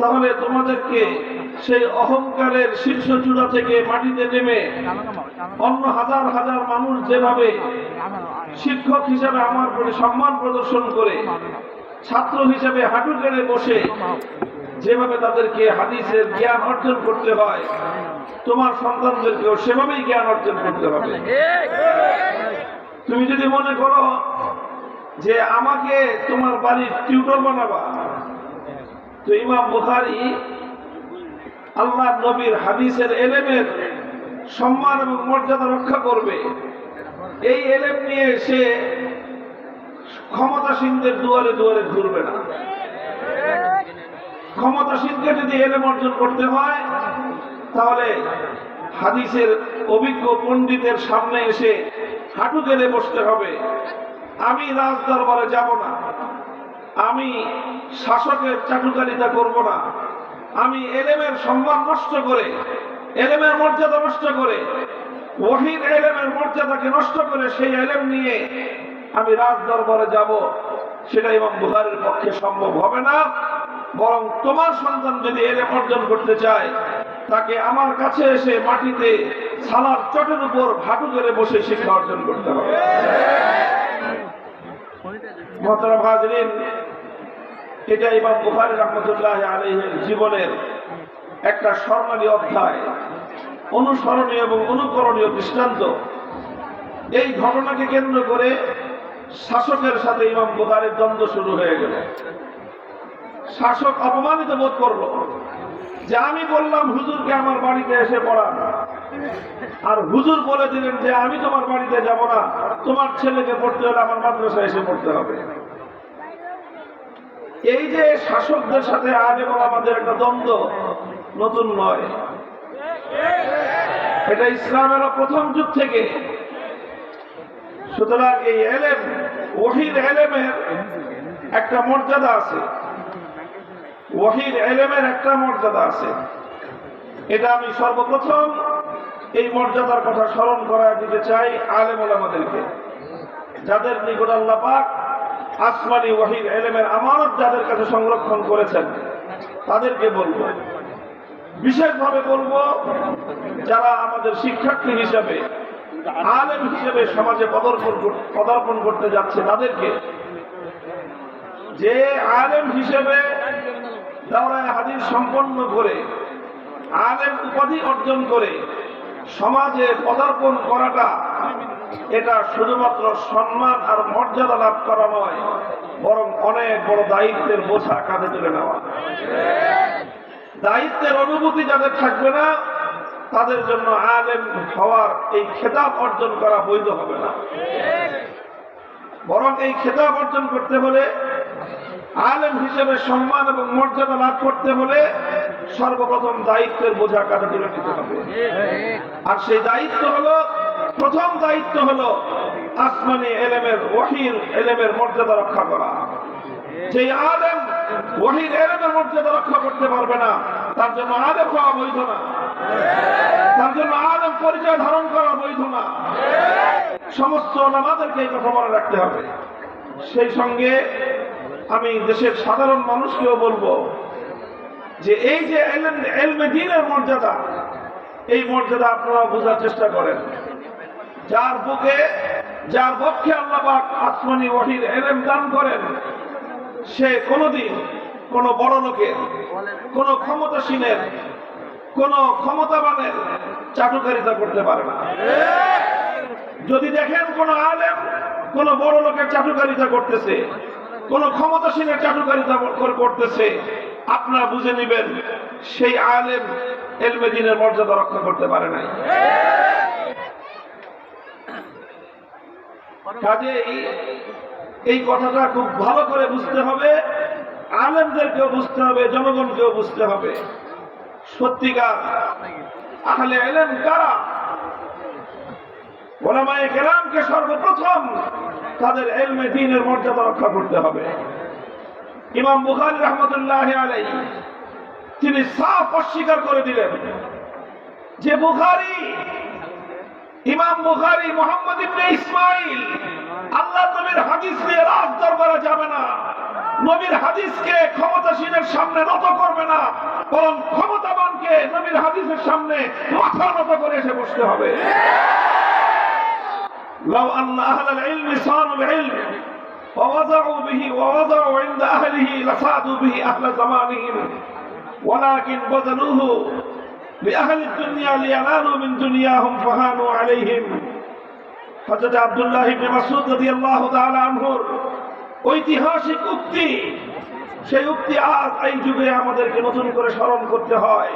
তাহলে তোমাদেরকে সেই অহংকারের শীর্ষ চূড়া থেকে মাটিতে নেমে অন্য হাজার হাজার মানুষ যেভাবে শিক্ষক হিসাবে আমার প্রতি সম্মান প্রদর্শন করে, ছাত্র হিসেবে হাঁটু কেড়ে বসে যেভাবে তাদেরকে হাদিসের জ্ঞান অর্জন করতে হয়, তোমার সন্তানদেরকেও সেভাবেই জ্ঞান অর্জন করতে হবে। তুমি যদি মনে করো যে আমাকে তোমার বাড়ির টিউটর বানাবা তো ইমাম বুখারি আল্লাহ নবীর হাদিসের এলেমের সম্মান এবং মর্যাদা রক্ষা করবে। এই এলেম নিয়ে সে ক্ষমতাসীনদের দুয়ারে দুয়ারে ঘুরবে না। ক্ষমতাসীনকে যদি এলেম অর্জন করতে হয়, তাহলে হাদিসের অভিজ্ঞ পণ্ডিতের সামনে এসে হাঁটু গেলে বসতে হবে। আমি রাজ দরবারে যাব না। আমি শাসকের চাটুকারিতা করব না। আমি এলেমের সম্মান নষ্ট করে, এলেমের মর্যাদা নষ্ট করে ওহির এলেমের মর্যাদাকে নষ্ট করে সেই এলেম নিয়ে আমি রাজ দরবারে যাব। সেটা এবং বুহারের পক্ষে সম্ভব হবে না। বরং তোমার সন্তান যদি এলেম অর্জন করতে চায়, তাকে আমার কাছে এসে মাটিতে সালার চটের উপর ভাটু করে বসে শিক্ষা অর্জন করতে হবে। মহতরম হাজরিন এটা ইমাম বুখারি রহমতুল্লাহ আলহের জীবনের একটা স্বর্ণালী অধ্যায়, অনুসরণীয় এবং অনুকরণীয় দৃষ্টান্ত। এই ঘটনাকে কেন্দ্র করে শাসকের সাথে ইমাম বুখারের দ্বন্দ্ব শুরু হয়ে গেল। শাসক অপমানিত বোধ করল যে আমি বললাম, হুজুরকে আমার বাড়িতে এসে পড়ান। আর হুজুর বলে দিলেন যে, আমি তোমার বাড়িতে যাব না, তোমার ছেলেকে পড়তে হলে আমার মাদ্রাসায় এসে পড়তে হবে। এই যে শাসকদের সাথে আজ এবং আমাদের একটা দ্বন্দ্ব, নতুন নয়। এটা ইসলামের প্রথম যুগ থেকে। সুতরাং এই এলেম, ওহির এলেমের একটা মর্যাদা আছে। ওহির এলেমের একটা মর্যাদা আছে। এটা আমি সর্বপ্রথম এই মর্যাদার কথা স্মরণ করা দিতে চাই আলেম আমাদেরকে যাদের নিকট আল্লাহ আসমানি ওয়াহিদ এলেমের আমানত যাদের কাছে সংরক্ষণ করেছেন, তাদেরকে বলব, বিশেষভাবে বলব, যারা আমাদের শিক্ষার্থী হিসাবে, আলেম হিসেবে সমাজে পদার্পণ পদার্পণ করতে যাচ্ছে, তাদেরকে যে আলেম হিসেবে দাওরায় হাদিস সম্পন্ন করে, আলেম উপাধি অর্জন করে, সমাজে পদার্পণ করাটা এটা শুধুমাত্র সম্মান আর মর্যাদা লাভ করা নয়, বরং অনেক বড় দায়িত্বের বোঝা কাঁধে তুলে নেওয়া। দায়িত্বের অনুভূতি যাদের থাকবে না, তাদের জন্য আলেম হওয়ার এই খেতাব অর্জন করা বৈধ হবে না। বরং এই খেতাব অর্জন করতে হলে, আলেম হিসেবে সম্মান এবং মর্যাদা লাভ করতে হলে সর্বপ্রথম দায়িত্বের বোঝা কাঁধে তুলে নিতে হবে। আর সেই দায়িত্ব হলো প্রথম দায়িত্ব হলো আসমানি এলেমের ওহির এলেমের মর্যাদা রক্ষা করা। যে আলেম ওহির এলেমের মর্যাদা রক্ষা করতে পারবে না, তার জন্য আলেম হওয়া বৈধ না। তার জন্য আলেম পরিচয় ধারণ করা বৈধ না। সমস্ত ওলামাদেরকে এই কথা মনে রাখতে হবে। সেই সঙ্গে আমি দেশের সাধারণ মানুষকেও বলব যে এই যে এলমে দিনের মর্যাদা, এই মর্যাদা আপনারা বোঝার চেষ্টা করেন। যার বুকে, যার পক্ষে আল্লাহ আসমানি ওহির এলেম দান করেন, সে কোনোদিন কোনো বড় লোকের, কোনো ক্ষমতাসীনের, কোনো ক্ষমতাবানের চাটুকারিতা করতে পারে না। যদি দেখেন কোন আলেম কোন বড় লোকের চাটুকারিতা করতেছে, কোন ক্ষমতাসীনের চাটুকারিতা করতেছে, আপনারা বুঝে নেবেন, সেই আলেম এলমে দিনের মর্যাদা রক্ষা করতে পারে নাই। কাজে এই কথাটা খুব ভালো করে বুঝতে হবে। আলেমদেরকেও বুঝতে হবে, জনগণকেও বুঝতে হবে। সত্যিকার আহলে এলেম কারা? কেরামকে সর্বপ্রথম তাদের এলমে দিনের মর্যাদা রক্ষা করতে হবে। ইমাম বুখারী রহমতুল্লাহ আলাই তিনি সাফ অস্বীকার করে দিলেন যে বুখারী ইমাম বুখারী মোহাম্মদ ইবনে ইসমাইল আল্লাহ নবীর হাদিস নিয়ে রাজ দরবারে যাবে না নবীর হাদিসকে ক্ষমতাসীনের সামনে নত করবে না বরং ক্ষমতাবানকে নবীর হাদিসের সামনে মাথা নত করে এসে বসতে হবে لو أن أهل العلم صانوا العلم ووضعوا به ووضعوا عند أهله لصادوا به أهل زمانهم ولكن بذلوه لأهل الدنيا لينالوا من دنياهم فهانوا عليهم হযরত আব্দুল্লাহ ইবনে মাসউদ রাদিয়াল্লাহু তাআলা আনহুর ঐতিহাসিক উক্তি সেই উক্তি আজ এই যুগে আমাদেরকে নতুন করে স্মরণ করতে হয়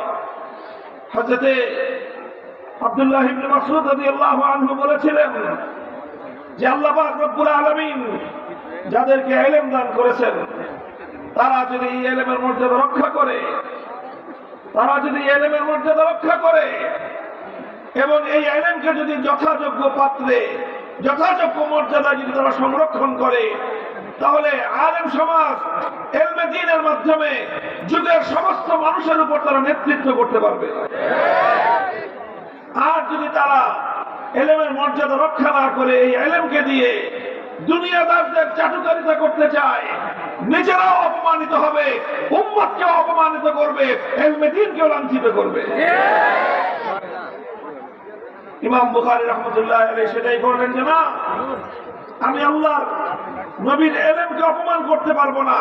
হযরতে আব্দুল্লাহ ইবনে মাসউদ রাদিয়াল্লাহু আনহু বলেছিলেন যে আল্লাহ পাক রব্বুল আলামিন যাদেরকে ইলম দান করেছেন তারা যদি এই ইলমের মর্যাদা রক্ষা করে তারা যদি এই ইলমের মর্যাদা রক্ষা করে, এবং এই আইলেমকে যদি যথাযোগ্য পাত্রে, যথাযোগ্য মর্যাদা যদি তারা সংরক্ষণ করে, তাহলে আলেম সমাজ এলমে দিনের মাধ্যমে যুগের সমস্ত মানুষের উপর তারা নেতৃত্ব করতে পারবে। আর যদি তারা এলেমের মর্যাদা রক্ষা না করে, এই এলেমকে দিয়ে দুনিয়াদারদের চাটুকারিতা করতে চায় নিজেরাও অপমানিত হবে, উম্মতকেও অপমানিত করবে এলমে দিনকেও লাঞ্ছিত করবে। ইমাম বুখারী রহমতুল্লাহ সেটাই করলেন যে না, আমি আল্লাহর নবীর এলেমকে অপমান করতে পারব না।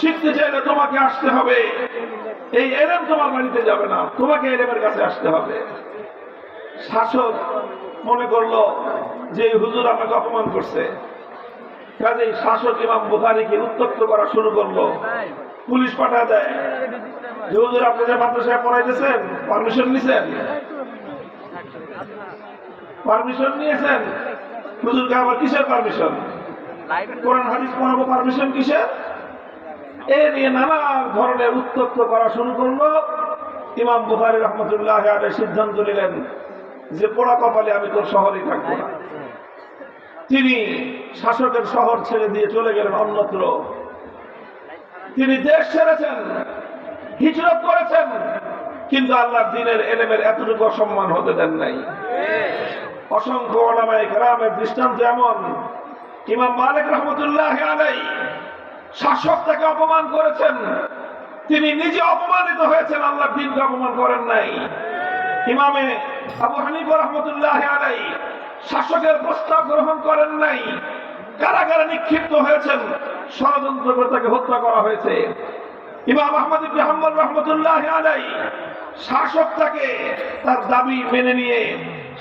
শিখতে চাইলে তোমাকে আসতে হবে। এই এলেম তোমার বাড়িতে যাবে না, তোমাকে এলেমের কাছে আসতে হবে। শাসক মনে করল যে হুজুর আমাকে অপমান করছে। কাজেই শাসক ইমাম বুখারীকে উত্তপ্ত করা শুরু করল। পুলিশ পাঠা দেয়। যে হুজুর আপনি যে মাদ্রাসায় পড়াইতেছেন পারমিশন নিছেন? পারমিশন নিয়েছেন? হুজুরকে আবার কিসের পারমিশন কোরআন হাদিস পড়াবো পারমিশন কিসের? এ নিয়ে নানা ধরনের উত্তপ্ত করা শুরু করল। ইমাম বুখারি রহমতুল্লাহ সিদ্ধান্ত নিলেন যে পোড়া কপালে আমি তোর শহরেই থাকব না। তিনি শাসকের শহর ছেড়ে দিয়ে চলে গেলেন অন্যত্র। তিনি দেশ ছেড়েছেন, হিজরত করেছেন, কিন্তু আল্লাহ দিনের এলেমের এতটুকু অসম্মান হতে দেন নাই। অসংখ্য ওলামায়ে গ্রামের দৃষ্টান্ত এমন। ইমাম মালিক রহমতুল্লাহ আলাই শাসক তাকে অপমান করেছেন। তিনি নিজে অপমানিত হয়েছেন আল্লাহ দিনকে অপমান করেন নাই। ইমামে আবু হানিফা রহমতুল্লাহ আলাই শাসকের প্রস্তাব গ্রহণ করেন নাই। কারাগারে নিক্ষিপ্ত হয়েছেন। ষড়যন্ত্র করে তাকে হত্যা করা হয়েছে। ইমাম আহমদ ইবনে রহমতুল্লাহ আলাই শাসক তাকে তার দাবি মেনে নিয়ে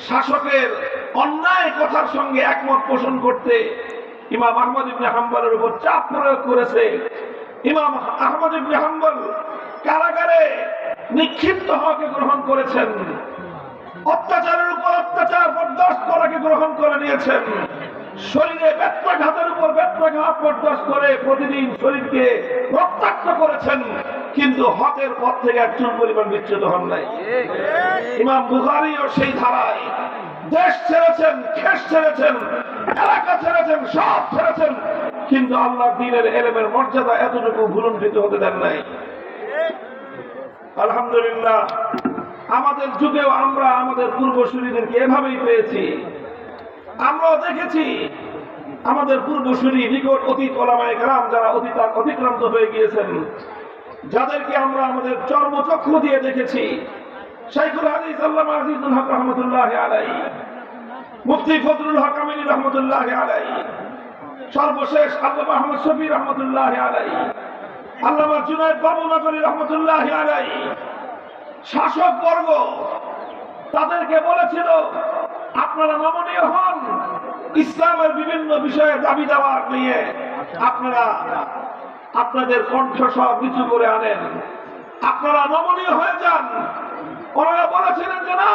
শাসকের অন্যায় কথার সঙ্গে একমত পোষণ করতে ইমাম আহমদ ইবনে হাম্বলের উপর চাপ প্রয়োগ করেছে। ইমাম আহমদ ইবনে হাম্বল কারাগারে নিক্ষিপ্ত হওয়াকে গ্রহণ করেছেন। অত্যাচারের উপর অত্যাচার বরদাস্ত করাকে গ্রহণ করে নিয়েছেন। শরীরে ব্যত্রাঘাতের উপর ব্যত্রাঘাত বরদাস্ত করে প্রতিদিন শরীরকে রক্তাক্ত করেছেন, কিন্তু হকের পথ থেকে একজন পরিমাণ বিচ্যুত হন নাই। ইমাম বুখারিও সেই ধারায় দেশ ছেড়েছেন, খেস ছেড়েছেন, এলাকা ছেড়েছেন, সব ছেড়েছেন, কিন্তু আল্লাহ দিনের এলেমের মর্যাদা এতটুকু ভুলুণ্ঠিত হতে দেন নাই। আলহামদুলিল্লাহ আমাদের যুগেও আমরা আমাদের পূর্বসূরীদেরকে এভাবেই পেয়েছি। আমরাও দেখেছি আমাদের পূর্বসূরী নিকট অতীত ওলামায় গ্রাম যারা অতীত অতিক্রান্ত হয়ে গিয়েছেন, যাদেরকে আমরা আমাদের চর্মচক্ষু দিয়ে দেখেছি। শাইখুল মুফতি সর্বশেষ আল্লামা আহমদ রহমতুল্লাহ আলাই আল্লামা জুনায়দ বাবু নগরী রহমতুল্লাহ শাসক বর্গ তাদেরকে বলেছিল, আপনারা নমনীয় হন। ইসলামের বিভিন্ন বিষয়ে দাবি দাওয়া নিয়ে আপনারা আপনাদের কণ্ঠস্বর নিচু করে আনেন। আপনারা নমনীয় হয়ে যান। ওনারা বলেছিলেন যে, না,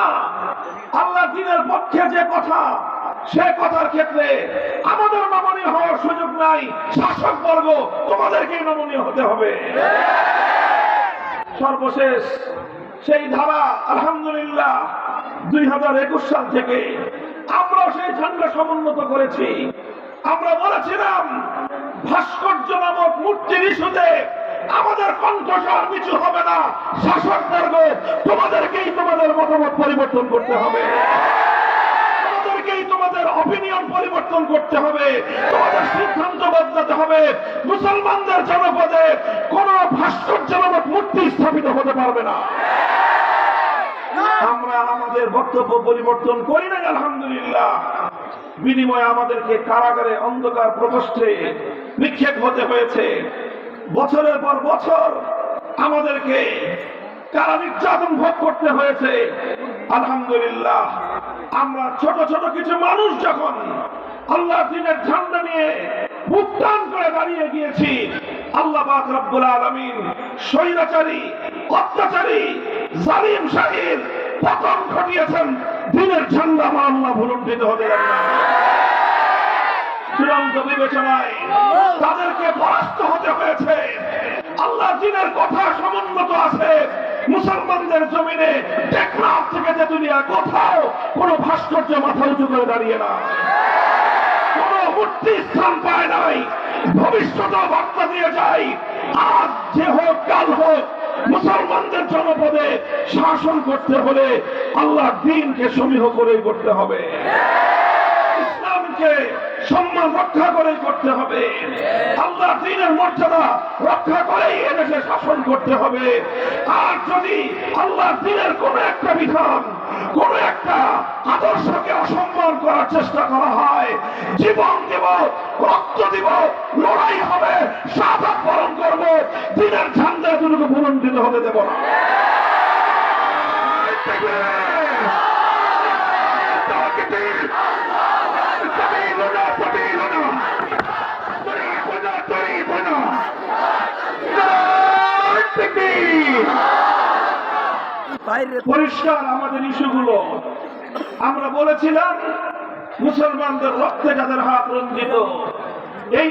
আল্লাহ দিনের পক্ষে যে কথা, সে কথার ক্ষেত্রে আমাদের নমনীয় হওয়ার সুযোগ নাই। শাসক বর্গ তোমাদেরকে নমনীয় হতে হবে। সর্বশেষ সেই ধারা, আলহামদুলিল্লাহ, দুই হাজার একুশ সাল থেকে আমরা সেই ঝান্ডা সমুন্নত করেছি। আমরা বলেছিলাম, ভাস্কর্য নামক মূর্তির ইস্যুতে আমাদের কণ্ঠস্বর নিচু হবে না, শাসক বর্গ তোমাদেরকেই তোমাদের মতামত পরিবর্তন করতে হবে। তোমাদেরকেই তোমাদের তোমাদের অপিনিয়ন পরিবর্তন করতে হবে, তোমাদের সিদ্ধান্ত বদলাতে হবে। মুসলমানদের জনপদে কোন ভাস্কর্য নামক মূর্তি স্থাপিত হতে পারবে না। আমরা আমাদের বক্তব্য পরিবর্তন করি না আলহামদুলিল্লাহ। বিনিময়ে আমাদেরকে কারাগারে অন্ধকার প্রকোষ্ঠে নিক্ষেপ হতে হয়েছে। বছরের পর বছর আমাদেরকে কারা নির্যাতন ভোগ করতে হয়েছে, আলহামদুলিল্লাহ। আমরা ছোট ছোট কিছু মানুষ যখন আল্লাহ দিনের ঝান্ডা নিয়ে বুক করে দাঁড়িয়ে গিয়েছি, আল্লাহ পাক রব্বুল আলামিন স্বৈরাচারী, অত্যাচারী, জালিম শাহীর পতন ঘটিয়েছেন, দিনের ঝান্ডা আল্লাহ ভুলুণ্ঠিত হতে চূড়ান্ত বিবেচনায় তাদেরকে পরাস্ত হতে হয়েছে। আল্লাহ দিনের কথা সমুন্নত আছে। মুসলমানদের জমিনে টেকনাফ থেকে যে দুনিয়া, কোথাও কোনো ভাস্কর্য মাথা উঁচু করে দাঁড়িয়ে না। কোন মূর্তি স্থান পায় নাই। ভবিষ্যৎ বার্তা দিয়ে যাই আজ যে হোক, কাল হোক মুসলমানদের জনপদে শাসন করতে হলে আল্লাহ দিনকে সমীহ করেই করতে হবে। ইসলামকে সম্মান রক্ষা করতে হবে। আল্লাহ দিনের মর্যাদা রক্ষা করেই এদেশে শাসন করতে হবে। আর যদি আল্লাহ দিনের কোন একটা বিধান, কোন একটা আদর্শকে অসম্মান করার চেষ্টা করা হয়, জীবন দেব, রক্ত দিব, লড়াই হবে সাদা পালন করব, দিনের ঝান্ডা দুটোকে বুলন্দিত হতে দেব না। পরিষ্কার আমাদের ইস্যুগুলো। আমরা বলেছিলাম মুসলমানদের রক্তে যাদের হাত রঞ্জিত। এই